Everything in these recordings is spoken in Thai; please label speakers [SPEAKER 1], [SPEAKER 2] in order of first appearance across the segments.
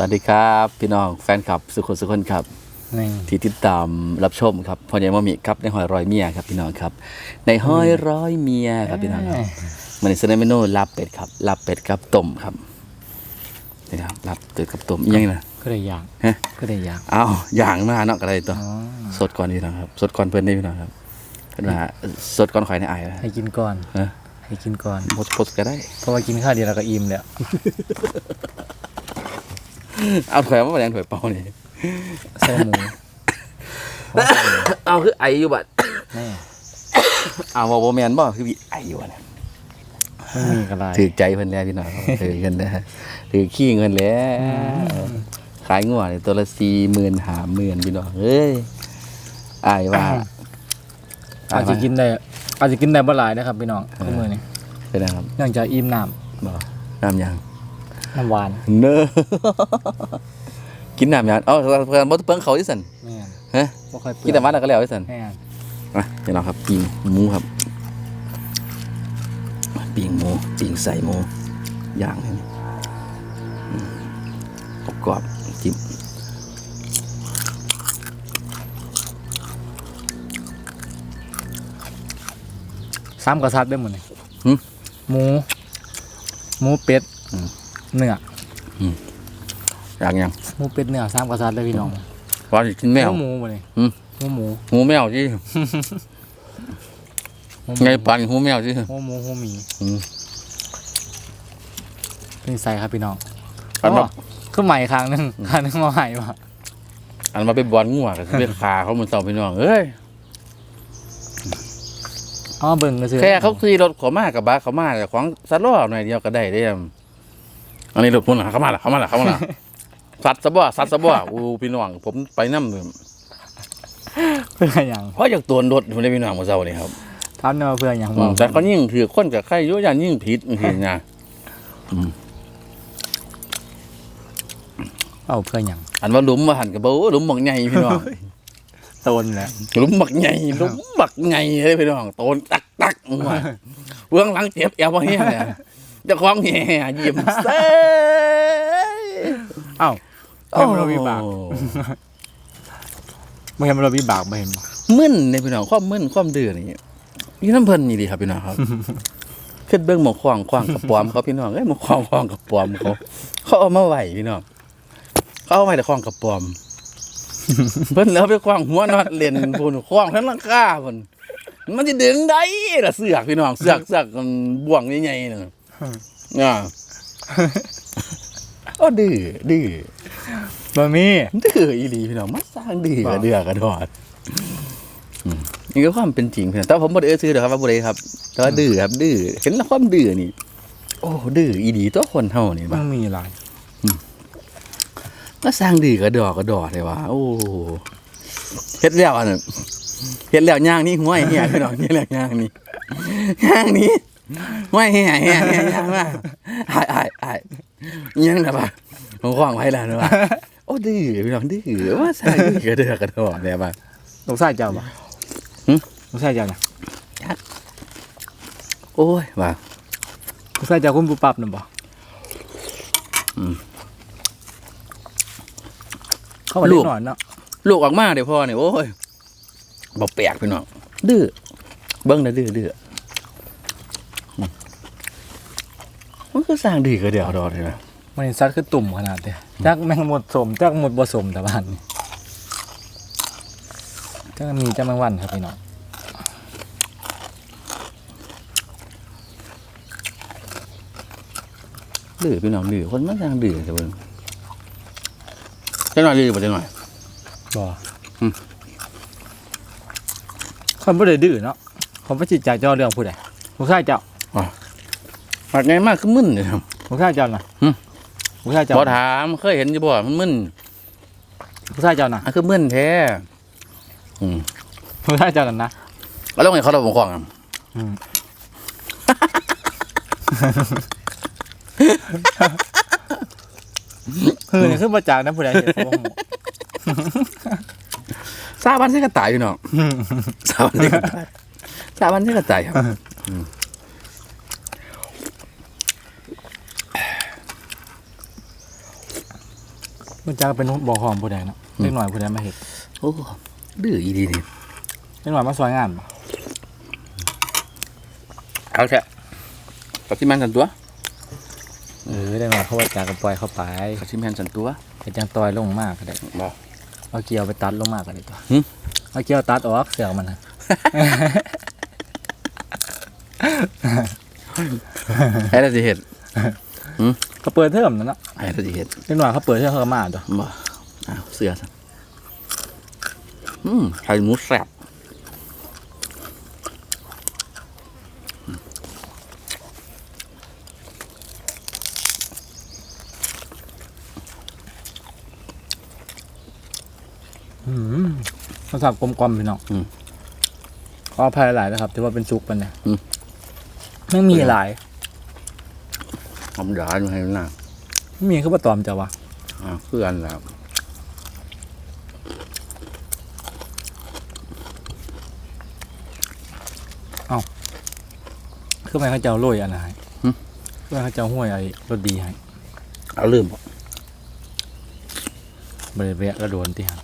[SPEAKER 1] วัสดีครับ พี่น้องแฟนคลับสุขสุขคนครับ
[SPEAKER 2] นี่
[SPEAKER 1] ที่ติดตามรับชมครับพอใหญ่มามีครับในหอยร้อยเมียครับพี่น้องครับ ในห้อยร้อยเมียครับพี่น้องครับมันในเซนเมนูลาบเป็ดครับลาบเป็ดครับต้มครับนี่ครับลาบเป็ดกับต้มอิหยังนะ
[SPEAKER 2] ก็ได้อยาก
[SPEAKER 1] ฮะ
[SPEAKER 2] ก็ได้อยาก
[SPEAKER 1] อ้าวอย่างมาเนาะก็ได้ตัว
[SPEAKER 2] อ๋อ
[SPEAKER 1] สดก่อนนี่นะครับ สดก่อนเพื่อนนี่พี่น้องครับเพื่อนว่าสดก่อนข่อยในไอ้นะ
[SPEAKER 2] ให้กินก่อน
[SPEAKER 1] ฮะ
[SPEAKER 2] ให้กินก่อน
[SPEAKER 1] โพสต์โพสต์ก็ได้
[SPEAKER 2] เพราะว่ากินข้าวเดียวเราก็อิ่มแล้ว
[SPEAKER 1] เอาถอยมาแรงถอยเป่านี่
[SPEAKER 2] ใส่หมู
[SPEAKER 1] เอาคือไออยู่บัด
[SPEAKER 2] แม่
[SPEAKER 1] เอาว่าโบแมนบ่คือมีไออยู่อะนะ
[SPEAKER 2] ไม่มีกระไร
[SPEAKER 1] ถือใจเพิ่นแล้วพี่น้องครับถือเงินแล้วถือขี้เงินแล้วขายงัวเนี่ยตัวละสี่หมื่นหาหมื่นพี่น้องเอ้ยอายว่า
[SPEAKER 2] อาจจะกินได้อาจจะกินได้บ่หลายนะครับพี่น้องทุกมื้อนี้
[SPEAKER 1] เป็นไงครับ
[SPEAKER 2] เนื่องจากอิ่มน้
[SPEAKER 1] บ่น้ำยังำ
[SPEAKER 2] น้ำหวาน
[SPEAKER 1] เนอะกินน้ำยังเอาเพิ่นบ่เพิ่งเขาที่สัน
[SPEAKER 2] แม่น
[SPEAKER 1] ฮะ
[SPEAKER 2] บ่ค่อยเปื่
[SPEAKER 1] กินแต่วันแล้วก็แล้วที่สัน
[SPEAKER 2] แม่น
[SPEAKER 1] อะเดี๋ยวเราครับปิ้งหมูครับปิ้งหมูปิ้งใส่หมูย่างนี่อืมกรอบๆจิ้ม
[SPEAKER 2] ซ้ำกระซัดได้หมดนี่
[SPEAKER 1] หึ
[SPEAKER 2] หมู หมูเป็ด
[SPEAKER 1] อืม
[SPEAKER 2] เนื้อ
[SPEAKER 1] ย่างยัง
[SPEAKER 2] หมูเป็ดเนื้อซ้ำกระซัดได้พี่น้อง
[SPEAKER 1] ว่าสิกินแมว
[SPEAKER 2] หมูหมดเลย
[SPEAKER 1] หึ
[SPEAKER 2] หมูหมู
[SPEAKER 1] หูแมวที่
[SPEAKER 2] หมู
[SPEAKER 1] ไงปันหูแมวที่
[SPEAKER 2] หมูหมูหมูหมี
[SPEAKER 1] อืม
[SPEAKER 2] เป็นใส่ครับพี่น้อง
[SPEAKER 1] อันมา
[SPEAKER 2] คือใหม่ครั้งหนึงครั้งหนึงมาใหม่ว่ะ
[SPEAKER 1] อันมาเป็นบอลงัวกับเป็นขาเขามันเต่าพี่น้องเอ้ย
[SPEAKER 2] อ๋อเบิ่งก็ซื้อ
[SPEAKER 1] แค่เขาขี่รถเขามากับบ้าเขามาแต่ของสัตว์ล้อหน่อยเดียวก็ได้เด้ม อันนี้รถพุ่นล่ะเขามาละเขามาละเขามาละสัตว์สะบ่สัตว์สะบ่อู้พี่น้องผมไปน้ำเลย
[SPEAKER 2] เพื่ออย่าง
[SPEAKER 1] เพราะอยากตัวรถผมได้พี่น้องมาเช้านี่ครับ
[SPEAKER 2] ทำเนี่ยมาเพื่ออย่าง
[SPEAKER 1] อื
[SPEAKER 2] บอ
[SPEAKER 1] ม
[SPEAKER 2] ก
[SPEAKER 1] แต่เขายิ่งถือคนกับใครเยอะอย่างยิ่งผิดบางทีนะ
[SPEAKER 2] เอาเพื่ออย่าง
[SPEAKER 1] อันว่าหลุมมาหันกับเบ้หลุมบักใหญ่พี่น้อง
[SPEAKER 2] โตนแหละ
[SPEAKER 1] หลุมบักใหญ่หลุมบักใหญ่เลยพี่น้องโตนตักตักมาเบื้องหลังเจ็บเอวมาเฮียเนี่ย เจะคล้าของแง่ยิ้มเซ่
[SPEAKER 2] เอ้าเห็นมันเราวิบากไม่เห็นมันเราวิบากไม่เห็นบ่
[SPEAKER 1] มึนในพี่น้องความมึนความดื้อนี่นี่น้ำเพิ่นนี่ดีครับพี่น้องครับ ขึ้นเบื้องหมอกควางควางกับปอมเขาพี่น้องเอ้ยหมอกควางควางกับปอมเขาเขาเอามาไหวพี่น้องเขาเอาไว้แต่ควางกับปอม เพิ่นแล้วไปควางหัวนอดเล่นพุ่นควางทั้งหลังคาพุ่นมันจะดึงได้ล่ะเสือกพี่น้องเสือกเสือกมันบ่วงใหญ่ๆน่ะ อ่าโอ้ดื้อดื้อ
[SPEAKER 2] บ่มี
[SPEAKER 1] ดื้ออีหลีพี่น้องมาสร้างดื้อกระเดือกระดอดอืมนี่ก็ความเป็นจริงพี่น้องแต่ผมบ่ได้เอ่ยชื่อเด้อครับว่าบ่ได้ครับ แต่ว่าดื้อครับดื้อเห็นแล้วความดื้อนี่ โอ้ดื้ออีหลีตัวคนเฮานี่
[SPEAKER 2] มั
[SPEAKER 1] บ่
[SPEAKER 2] นมีหลาย
[SPEAKER 1] มาสร้างดื้อกระดอกกระดอดเลยว่ะโอ้เฮ็ดแล้วอันนั้นเฮ็ดแล้วย่างนี่ห้วยเฮียพี่น้องเฮ็ดแล้วย่างนี่ย่างนี่ ห้วยเฮียเฮียเฮียย่างมาอายอายอายยังน่ะบ่ผมขวางไว้แล้วนะว่าโอ้ดื้อพี่น้องดื้อว่าสร้างดื้อกระเดอกกระดอดเนี่ยบ่
[SPEAKER 2] ลูกชายเจ้าบ่
[SPEAKER 1] หึ
[SPEAKER 2] ลูกชายเจ้าน่ะ
[SPEAKER 1] โอ้ยว่า
[SPEAKER 2] ลูกชายเจ้าคุณปูปรับน่ะบ่
[SPEAKER 1] อืม
[SPEAKER 2] เข้ามา
[SPEAKER 1] ลูก
[SPEAKER 2] หน่อยเนาะ
[SPEAKER 1] ลูกออกมาเดี๋ยวพ่อเนี่ยโอ้ยบ่แปลกพี่น้องดื้อเบิ่งนะดื้อดื้อม มันก็สร้างดื้อกระเดอกกระดอดเลยนะ
[SPEAKER 2] มันซัดคือตุ่มขนาดเด้จักแมงหมดสมจักหมดบ่สมแต่บ้านนี่จักมีจักแมงวันครับพี่น้อง
[SPEAKER 1] ดื้อพี่น้องดื้อคนมันสร้างดื้อจะเบิ่งจังหน่อยดื้อบ่จังหน่อย
[SPEAKER 2] บ่
[SPEAKER 1] อืม
[SPEAKER 2] คนบ่ได้ดื้อเนาะคนบ่จิตใจเจ้าเรื่องผู้ใดลูกชายเจ้า
[SPEAKER 1] มากไงมากคือมึนเลยครับ
[SPEAKER 2] ลูกชายเจ้าน่ะ
[SPEAKER 1] หึ
[SPEAKER 2] ลูกชายเจ้า
[SPEAKER 1] บ่ถามเคยเห็นอยู่บ่มันมึน
[SPEAKER 2] ลูกชายเจ้าน่ะ
[SPEAKER 1] อันคือมึนแท้อืม
[SPEAKER 2] ลูกชายเจ้านั่นนะ
[SPEAKER 1] แล้วลงให้เขาเราบ่ของอะ
[SPEAKER 2] อืมคือนี่คือมาจากนั้นผู้ใดเห็นบ่ฮู้
[SPEAKER 1] สาบันสิก็ตายพี่น้องสาบันสิก็ตายสาบันสิก็ตายครับอืม
[SPEAKER 2] มันจะเป็นบ่อหอมผู้ใดเนาะเล็กหน่อยผู้ใดมาเห็ด
[SPEAKER 1] โอ้ดื้ออีดีนี่
[SPEAKER 2] เล็กหน่อยมาซอยงานบ่
[SPEAKER 1] เอาแค่กับที่แมนสันตัว
[SPEAKER 2] เออเล็กหน่อยเขาว่าจากกับปล่อยเข้าไป
[SPEAKER 1] กับที่แมนสันตัว
[SPEAKER 2] ไปจังตอยลงมากก็ได้
[SPEAKER 1] บอก
[SPEAKER 2] เอาเกียวไปตัดลงมากก็ได้ตัว
[SPEAKER 1] หึ
[SPEAKER 2] เอาเกียวตัดออกเสือกมันนะ
[SPEAKER 1] ให้เราจะเห็น
[SPEAKER 2] เขาเปิดเทอมนั่นเนาะ
[SPEAKER 1] ให้เราจะเห็น
[SPEAKER 2] เล็กหน่อยเขาเปิดเทอมเขาก็มาตัว
[SPEAKER 1] บ่อ้าวเสือซะอืมไข่หมูแซ่บ
[SPEAKER 2] อืมรสชาติกลมกล่อมพี่น้องขออภัยหลายนะครับที่ว่าเป็นซุกมันเนี่ยไม่มีหลาย
[SPEAKER 1] ทำดาอยู่ให้หน้า
[SPEAKER 2] ไม่มีคือว่าตอมจะวะ
[SPEAKER 1] อ่าเพื่อนแล้ว
[SPEAKER 2] คือไม่เขาเจ้าโรยอันไหนเพื่อเขาเจ้าห้วยไอ้รสดีให้
[SPEAKER 1] เอาลืมบ่
[SPEAKER 2] บริเวณกระโดนที่หัน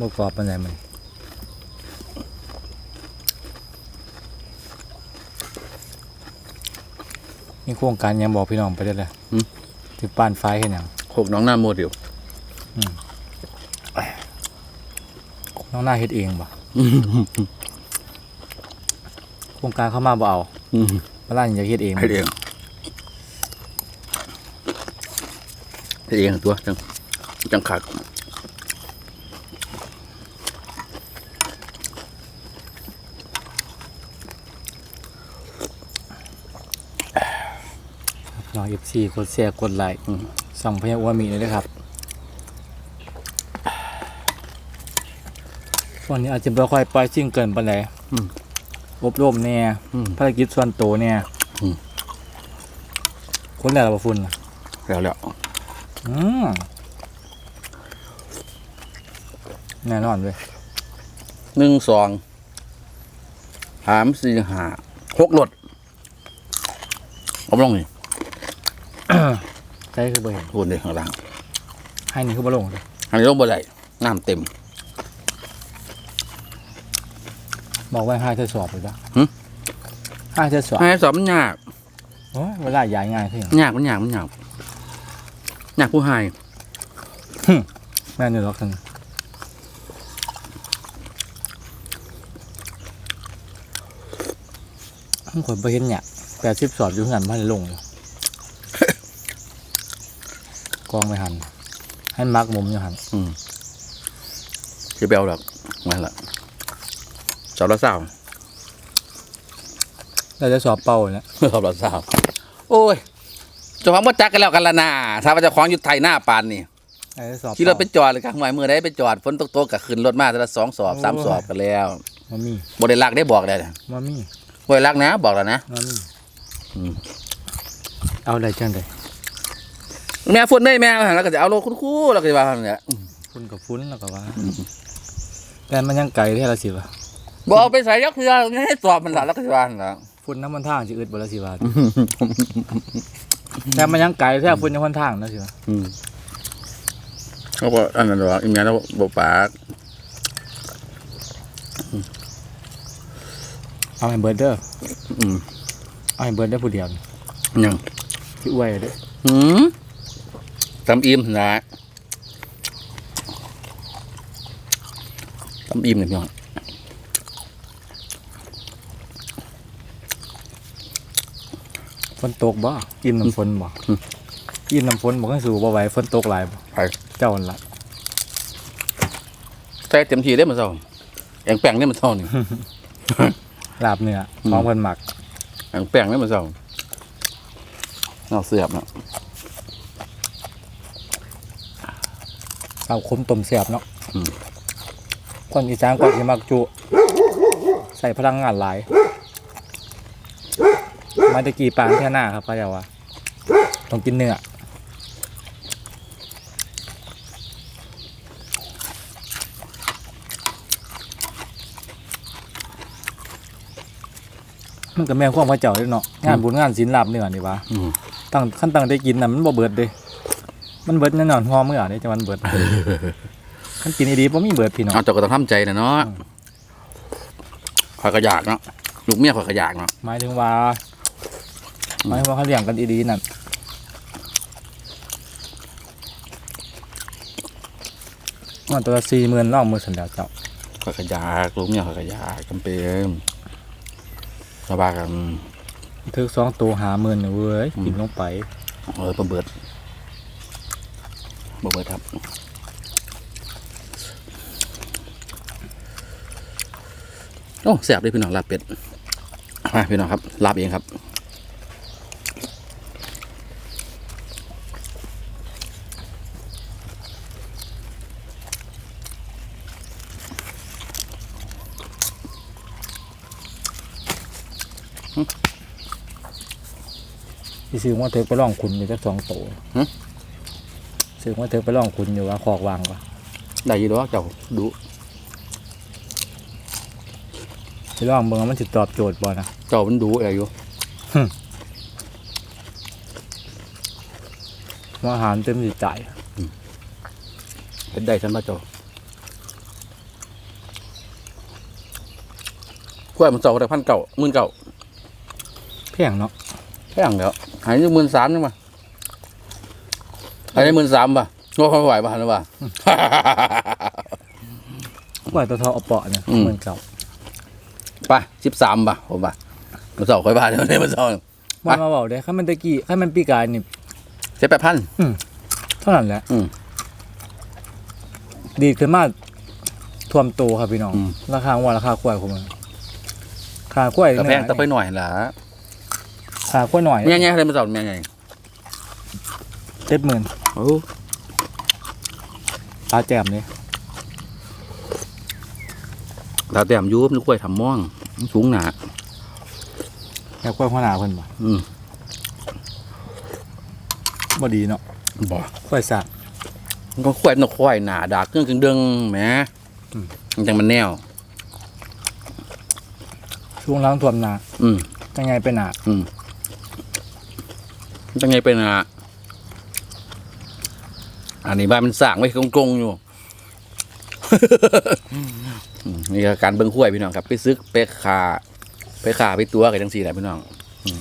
[SPEAKER 2] บกรอบเป็นไงมันมีโครงการหยังบอกพี่น้องไปได้เลยที่ป้านไฟเห็นยัง
[SPEAKER 1] โคกน้องหน้าโมเดล
[SPEAKER 2] น้องหน้าเฮ็ดเองบ่โครงการเข้ามาบ่เอา
[SPEAKER 1] อืม
[SPEAKER 2] เวลาอยากเฮ็ดเอง
[SPEAKER 1] ให้เองให้เองตัวจังจังขาด
[SPEAKER 2] น้อง FC กดแชร์กดไลค์ส่องพยาอ้วนมีเลยนะครับวันนี้อาจจะบ่ค่อยปล่อยซิ่งเกินปานใดอบรมแน่
[SPEAKER 1] อืม
[SPEAKER 2] ภารกิจส่วนตัวเนี่ย
[SPEAKER 1] อืม
[SPEAKER 2] คนแล้วบ่ฝุ่นน่ะ
[SPEAKER 1] แล้วแล้ว
[SPEAKER 2] อืมแน่นอนเว้ย
[SPEAKER 1] หนึ่งสองสามสี่ห้าหกรถเอาลงนี่
[SPEAKER 2] ใจคือบ่เห็น
[SPEAKER 1] โอนเลยข้างล่าง
[SPEAKER 2] ให้นี่คือบ่ลงเลย
[SPEAKER 1] อันนี้ลงบ่ได้น้ำเต็ม
[SPEAKER 2] บอกไว้ให้ทดสอบเลยจ้ะ
[SPEAKER 1] หึ
[SPEAKER 2] ให้ทดสอบ
[SPEAKER 1] ให้สอบมันยาก
[SPEAKER 2] โอ้ยเวลาย้ายง่ายขึ้น
[SPEAKER 1] ยากมันยากมันยากยากผู้ให้
[SPEAKER 2] แม่นอยู่หรอกท่านผมคนไปเห็นเนี่ยแปดสิบสอบอยู่หันพันลงอยู่ กองไม่หันให้มาร์กมุมอยู่หัน
[SPEAKER 1] อืมจะเบลหรอกมันละสอบละสาว
[SPEAKER 2] เราจะสอบเป้าเนี่ย
[SPEAKER 1] สอบละสาวโอ้ยเจ้าของบ่จักกันแล้วกันละนาถ้าว่าเจ้าของอยู่ไทยหน้าปานนี่
[SPEAKER 2] เราจะสอบ
[SPEAKER 1] ขี่รถไปจอดเลยกลางหมายมือได้ไปจอดฝนตกๆก็ขึ้นรถมาแต่ละสองสอบสามสอบกันแล้ว
[SPEAKER 2] มามี
[SPEAKER 1] บ่ได้ลักได้บอกได้
[SPEAKER 2] มามี
[SPEAKER 1] บ่ได้ลักนะบอกแล้วนะ
[SPEAKER 2] มามี
[SPEAKER 1] อืม
[SPEAKER 2] เอาอะไรจังเลย
[SPEAKER 1] แม่ฝนได้แม่แล้วก็จะเอารถคู่ๆแล้วก็จะว่าเนี่ย
[SPEAKER 2] ฟุ้นกับฟุ้นแล้วก็ว่า แต่มันยังไกลแค่ละสิวะ
[SPEAKER 1] บ่เอาไปใส่ยักษ์เรือให้สอบมันละแล้วก็จะว่านั่นล่ะ
[SPEAKER 2] ฟุ้นน้ำมันทางจะอึดบ่ละสิวะแต่มันยังไกลแค่ฟุ้นยังคนทางนะสิวะ
[SPEAKER 1] อืมเขาบอกอันนั้นว่าอีเมียแล้วบอกปาก
[SPEAKER 2] เอาให้เบิร์ดเด้อ
[SPEAKER 1] อืม
[SPEAKER 2] เอาให้เบิร์ดได้อผู้เดียวนี่
[SPEAKER 1] ยัง
[SPEAKER 2] ที่อ้วยเด้อ
[SPEAKER 1] หืม ทำอิ่มนะทำอิ่มเนี่ยพี่น้อง
[SPEAKER 2] ฝนตกบ่กินน้ำฝนบ่กินน้ำฝนบ่กันสู่บ่ไหวฝนตกหลายบ่
[SPEAKER 1] ไป
[SPEAKER 2] เจ้านั่นล่ะ
[SPEAKER 1] ใส่เต็มที่ได้มาเศร้าแองแป้งได้มาเศร้านี่
[SPEAKER 2] ลาบเนื้อ
[SPEAKER 1] อืม
[SPEAKER 2] ของเพิ่นหมัก
[SPEAKER 1] แองแป้งได้มาเศร้าเอาเสียบเนาะ
[SPEAKER 2] เอาคุ้มต้มเสียบเนาะคนอีสานก็จะมักจุ ใส่พลังงานหลาย มาตะกี้ปานแค่หน้าครับพ่อเจ้าวะต้องกินเนื้อมันกับแม่นความพระเจ้าเด้วยเนาะงานบุญงานศิลป์ลาบเนื้อนี่วะตั้งขั้นตั้งได้กินนะมันบ่เบิดเด้ มันเบิดแน่นอนหอมื้อเด้จังมันเบิดคันกินดีๆบ่มีเบิดพี่น้อง
[SPEAKER 1] เอาเจ้าก็ต้องทำใจนะเนาะข่อยก็อยากเนาะลูกเมียข่อยก็อยากเนาะ
[SPEAKER 2] หมายถึงว่าหมายถึงว่าเขาเลี้ยงกันดีๆนั่นมันตัวละ40,000ล่องมือสันแล้วเจ้า
[SPEAKER 1] ข่อยก็อยากลูกเมียข่อยก็อยากจำเป็นสบายกัน
[SPEAKER 2] ถึกสองตัวหาหมื่นเนี่ยเว้ยกินลงไป
[SPEAKER 1] เออบ่เบิด บ่เบิดครับโอ้แซ่บเลยพี่น้องลาบเป็ดมาพี่น้องครับลาบเองครับ
[SPEAKER 2] ที่ซื้อมาเถอะไปล่องคุณอยู่จักสองตั ว
[SPEAKER 1] หึ
[SPEAKER 2] ซื้อมาเถอะไปลองคุณอยู่ว่าคอกวางปะ
[SPEAKER 1] ได้อยี่ดอกเจ้าดู
[SPEAKER 2] ไปลองเบิ่งว่ามันสิตอบโจทย์บ่นะ
[SPEAKER 1] เจ้ามันดูอะไรอยู่
[SPEAKER 2] ว่าอาหารเต็มสิจ่าย
[SPEAKER 1] เป็นได้ฉันมาเจ้าขวายมันเจ้าได้พันเก่าหมื่นเก่า
[SPEAKER 2] แพงเนาะ
[SPEAKER 1] แพงแล้วหายอยู่หมื่นสามนึงมา หายได้หมื่นสามป่ะงอเขาไหวป่ะนะป่ะ
[SPEAKER 2] ว่าตัวทอเอาเปาะเนี่ย
[SPEAKER 1] อืม
[SPEAKER 2] เหมือนเก่า
[SPEAKER 1] ไปสิบสามป่ะผมป่ะมันเจ้าค่อยบ้านเดี๋ยวนี้มันเจ้า
[SPEAKER 2] ว่ามาบอกได้ถ้ามันตะกี้ถ้ามันปีกายนี่
[SPEAKER 1] เจ็ดแปดพัน
[SPEAKER 2] เท่านั้นแหละ
[SPEAKER 1] อืม
[SPEAKER 2] ดีขึ้นมากท่วมโตครับพี่น้อง
[SPEAKER 1] อืม
[SPEAKER 2] ราคาว่าราคากล้วยของมันค่ากล้วย
[SPEAKER 1] กระแพงตะไปหน่อยล่ะ
[SPEAKER 2] ค่ากล้วยหน่อย
[SPEAKER 1] เมียไงอะไรมันเจ้าเมียไง
[SPEAKER 2] เจ็ดหมื่น
[SPEAKER 1] โอ้
[SPEAKER 2] ตาแจ่มเลย
[SPEAKER 1] เราแต้มอยูบนึกล้วยทำม่วงมันสูงหนา
[SPEAKER 2] แค่กล้วยหัวหน้าเพิ่นบ่
[SPEAKER 1] อืม
[SPEAKER 2] บ่ดีเนาะ
[SPEAKER 1] บ่
[SPEAKER 2] กล้วยสัก
[SPEAKER 1] มันก็ควายนกควายหนาดากเครื่องกึ่งเดึงแหม
[SPEAKER 2] อืม
[SPEAKER 1] มันจังมันแนว
[SPEAKER 2] ช่วงล้างท่วมนา
[SPEAKER 1] อืม
[SPEAKER 2] จังไงเป็นหนา
[SPEAKER 1] อืมมันจังไงเป็นอะ อันนี้บ้านมันสร้างไว้กงๆอยู่อืมนี่ก็การเบิ้งควายพี่น้องครับไปซึกไปขาไปขาไปตัวกันจังสี่แหละพี่น้องอืม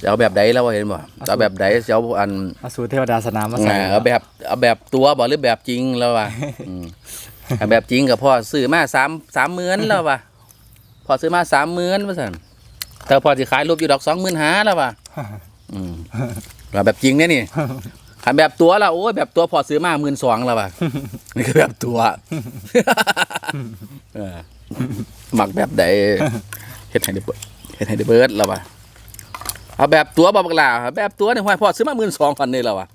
[SPEAKER 1] จะเอาแบบใดแล้วว่าเห็นบ่จะเอาแบบใดจะเอาอัน
[SPEAKER 2] เอาสูตรเทวดาสนามมาใส่
[SPEAKER 1] เอาแบบเอาแบบตัวบ่หรือแบบจริงแล้วว่ะอืมเอาแบบจริงกับพ่อซื้อมาสามสามหมื่นแล้วว่ะพ่อซื้อมาสามหมื่นว่าสั่นแต่พ่อสิขายรูปอยู่ดอกสองหมื่นหาแล้วว่ะอืมว่าแบบจริงเนี่ยนี่ ขันแบบตัวละโอ้ยแบบตัวพอซื้อมาหมื่นสองแล้วว่ะนี่คือแบบตัวเออหมักแบบใดเฮ็ดให้ได้เบิดเฮ็ดให้ได้เบิดแล้วว่ะเอาแบบตัวบ่บักหลาแบบตัวนี่ห้อยพ่อซื้อมาหมื่นสองพันนี่แล้วว่ะ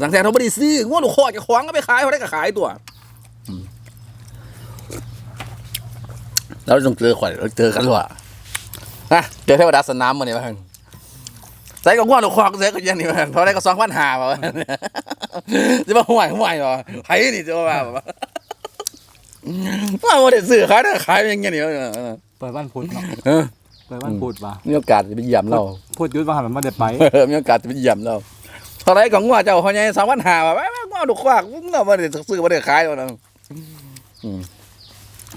[SPEAKER 1] หลังจากเขาไม่ได้ซื้อง้วนลูกคอจะคว้างก็ไปขายเขาได้ก็ขายตัวอืมแล้วต้องเจอข่อยเราเจอกันหรอนะเจอเทวดาสนามมาเนี่ยบ้างใส่ก็ง้วนลูกคอใส่ก็ยันนี่บ้างเขาได้ก็สองพันห้าป่ะจะมาห่วยห่วยป่ะไผ่นี่จะมาป่ะว่าไม่ได้ซื้อขายได้ขายอย่างเงี้ยนี่
[SPEAKER 2] เปิดบ้านพุธเนาะ
[SPEAKER 1] เออ
[SPEAKER 2] เปิดบ้านพุธว่ะ
[SPEAKER 1] มีโอกาสจะไปเยี่ยมเรา
[SPEAKER 2] พูดยุดว่าหันมันไม่ได้ไป
[SPEAKER 1] เออมีโอกาสจะไปเยี่ยมเราเท่าไรของง้วเจ้าเขาเนี่ยสองพันห้าป่ะแม่งง้วลูกคอเราไม่ได้ซื้อไม่ได้ขายหรอกนะ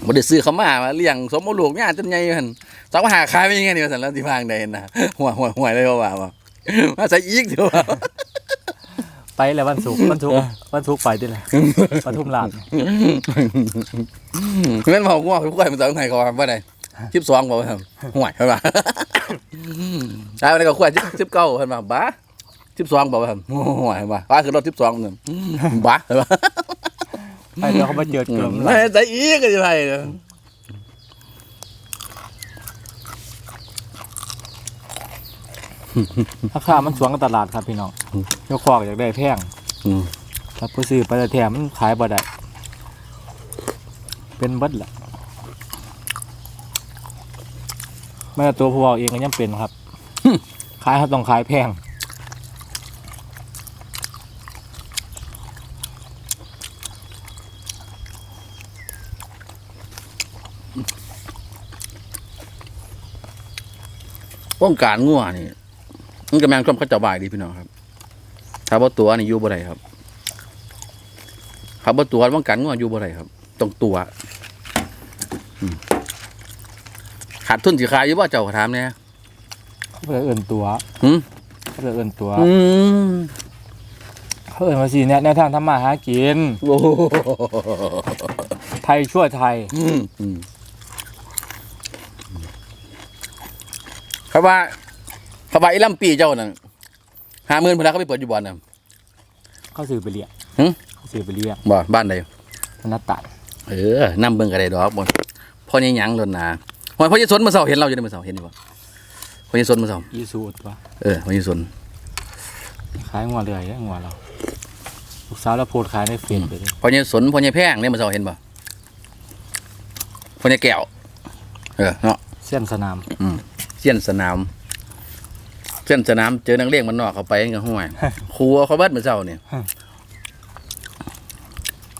[SPEAKER 1] บ่ได้ซื้อเขามามาเลี้ยงสมบูรณ์ลูกเนี่ยจนใหญ่หั่นสองมาหาขายไปยังไงนี่ว่าซั่นแล้วที่พางใดนะหัวหัวหัวเลยว่าว่า มาใส่อีกเดี๋ยวว่า
[SPEAKER 2] ไปแล้ววันศุกร์วันศุกร์วันศุกร์ไปดิแหละปทุมราช
[SPEAKER 1] แม่นบอกว่าผู้ใครมันสอนให้เขาว่าบ่ได้12บ่ว่าห่วยเพิ่นว่าใช่มันก็ควาย19เพิ่นว่าบ้า12บ่ว่าห่วยเพิ่นว่าว่าคือรถ12นึงบ้าเพิ่นว่า
[SPEAKER 2] ไปแล้วเขามาเจอเกลือม
[SPEAKER 1] ไม่ใส่อีกก็สิไป
[SPEAKER 2] ราคามันสวงกับตลาดครับพี่น้องเจ้าคอกอยากได้แพง
[SPEAKER 1] อืม
[SPEAKER 2] ถ้าผู้ซื้อไปแต่แถมมันขายบ่ได้เป็นเบิดแหละแม่ตัวผู้เอาเองก็ยังเป็นครับ ขายครับต้องขายแพง
[SPEAKER 1] ป้องการงัวนี่ มันก็แมงความเข้าเจ้าบ่ายดีพี่น้องครับถ้าบ่ตัวนี่อยู่บ่ได้ครับถ้าบ่ตัวป้องการงัวอยู่บ่ได้ครับต้องตัวอืมขาดทุนสิขายอยู่บ่เจ้าก็ถามเนี่ย
[SPEAKER 2] เขาเพื่อเอินตัว
[SPEAKER 1] หืม
[SPEAKER 2] เขาเพื่อเอินตัว
[SPEAKER 1] อืม
[SPEAKER 2] เขาเอินมาสิเนี่ยแนวทางทำมาหากิน
[SPEAKER 1] โอ้โห
[SPEAKER 2] ไทยช่วยไทย
[SPEAKER 1] อืมอืมเขาว่า เขาว่าไอ้ลำปีเจ้านั่นห้าหมื่นพนแล้วเขาไปเปิดอยู่บ่อนน่ะ
[SPEAKER 2] เขาซื้อไปเลี้ยง
[SPEAKER 1] หึ
[SPEAKER 2] เขาซื้อไปเลี้ยง
[SPEAKER 1] บ่บ้านใด
[SPEAKER 2] ธนัดตัด
[SPEAKER 1] เออนำเบิ่งก็ได้ดอกบ่พ่อยังหยังลนนาหอยพ่อยังสนมาเสาเห็นเราอยู่ในมาเสาเห็นอยู่บ่พ่อยังสนมาเสา
[SPEAKER 2] อีสูตรวะ
[SPEAKER 1] เออพ่อยังสน
[SPEAKER 2] ขายงัวเรื่อยเด้องัวเราลูกสาวเราโพสต์ขายในเฟซไปเลย
[SPEAKER 1] พ่อยังสนพ่อยังแพงในมาเสาเห็นบ่พ่อยังแก้วเออเนาะ
[SPEAKER 2] เส้นสนาม
[SPEAKER 1] เสี้ยนสนาม เส้นสนามเจอนักเรียนมันนอกเข้าไปก็ห่วยครูเอาเขาเบิดมาเจ้าเนี่ย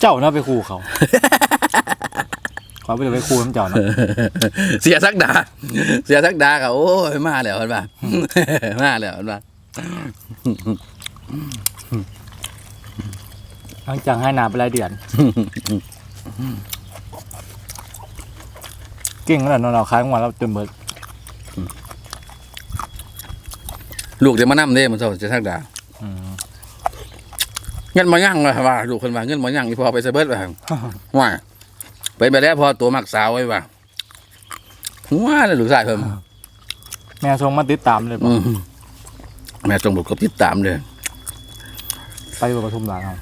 [SPEAKER 2] เจ้าเนาะไปคู่เขาขอไปเลยไปคู่น้ำเจ้าเนาะ
[SPEAKER 1] เสียสักดา เสียสักดาก็โอ้ยมาแล้วเห็นป่ะมาแล้วเห็นป่ะ
[SPEAKER 2] หลังจากให้นาไปหลายเดือน เก่งแล้วเนาะเราขายงัวเราจนเบิด
[SPEAKER 1] ลูกเดี๋ยวมานั่เด้มันเจ้าเสียสักดา
[SPEAKER 2] อืม
[SPEAKER 1] เงินมายั่งเลยว่าลูกคนว่าเงินมายั่งอีพอไปเสเบิดว่าว่าไปไปแล้วพอตัวมักสาวไว้ว่าว่าแล้วลูกชายเพิ่ม
[SPEAKER 2] แม่ทรงมาติดตามเลย
[SPEAKER 1] อื
[SPEAKER 2] ปะ
[SPEAKER 1] มแม่จงบุกกับติดตามเลย
[SPEAKER 2] ไปอยู่ปทุมราชครับ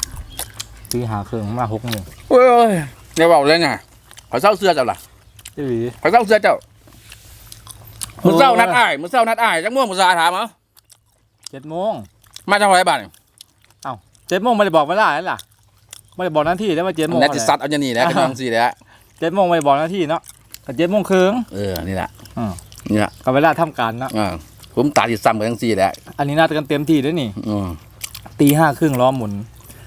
[SPEAKER 2] ตีหาเครื่องมาหกโมง
[SPEAKER 1] โอ้ยอย่าบอกเลยไงขอเศร้าเสื้อเจ้าล่ะ
[SPEAKER 2] อีหลี
[SPEAKER 1] ขอเศร้าเสื้อเจ้า
[SPEAKER 2] โอ้
[SPEAKER 1] มือเศร้านัดอ้ายมือเศร้านัดอ้ายจักม่วงมือสาถามเหรอ
[SPEAKER 2] เจ็ดโมง
[SPEAKER 1] มาจังหวัดบ้านนี่
[SPEAKER 2] เจ็ดโมงไม่ได้บอกเวลาแล้วล่ะไม่ได้บอกหน้าที่ได้ว่าเจ็ดโมง
[SPEAKER 1] แนติสัตว์เอาอย่างนี้แหล้วกันจังสี่แหล้ว
[SPEAKER 2] เจ็ดโมงไม่ได้บอกหน้าที่เนาะแต่เจ็ดโมงครึ่ง
[SPEAKER 1] เออนี่แหละ
[SPEAKER 2] อืม
[SPEAKER 1] นี่แหละ
[SPEAKER 2] กับเวลาทำการเนาะ
[SPEAKER 1] อ่าผมตาติดซ้ำกันจังสี่แหล้ว
[SPEAKER 2] อันนี้น่าจะกันเต็มที่ด้วยนี่
[SPEAKER 1] อืม
[SPEAKER 2] ตีห้าครึ่งล้อหมุน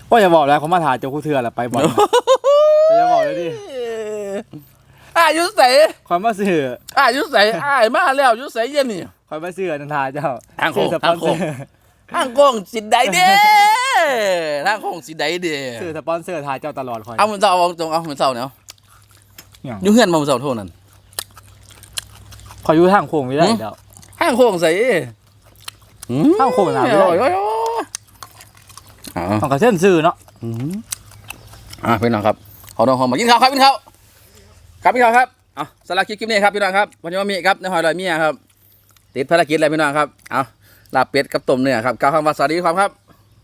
[SPEAKER 2] ก็อย่าบอกแล้วเขามาถ่ายเจ้าคู่เทือแหละไปบอลนะจะบอกเลยดิ
[SPEAKER 1] อายุใส่
[SPEAKER 2] คอยมาซื้อ
[SPEAKER 1] อายุใส่อ้ายมาแล้วอายุใส่เย็นนี่
[SPEAKER 2] ค อยมาซื้อนันทาเจ้า
[SPEAKER 1] ทางโค้ง
[SPEAKER 2] ซื้อสปอนเซอร์
[SPEAKER 1] ทางโกงสิใดเด้ทางโกงสิใดเด้
[SPEAKER 2] ซื้อสปอนเซอร์ถ่ายเจ้าตลอดคอย
[SPEAKER 1] เอามันเศร้าเอาตรงเอามันเศร้าเนาะ
[SPEAKER 2] อย่าง
[SPEAKER 1] อยู่เฮือนมามันเศร้าโทษนั่น
[SPEAKER 2] คอยอยู่ทางโค้งไม่ได้เดี๋ยว
[SPEAKER 1] ทางโกงใส่อืม
[SPEAKER 2] ทางโค้งหนาไม่ได้
[SPEAKER 1] โอ้ยโอ้ยโอ้ยอ๋อ
[SPEAKER 2] ต้องกระเส้นซื้อเนาะ
[SPEAKER 1] อืมอะพี่น้องครับเอาน้องหอมมากินข้าวครับกินข้าวครับพี่น้องครับเอาสำหรับคลิปคลิปนี้ครับพี่น้องครับวันนี้ว่ามีครับในหอยลอยเมียครับ ติดภารกิจอะไรพี่น้องครับ เอาลาบเป็ดกับต้มเนื้อครับกล่าวคำว่าสวัสดีครับครับ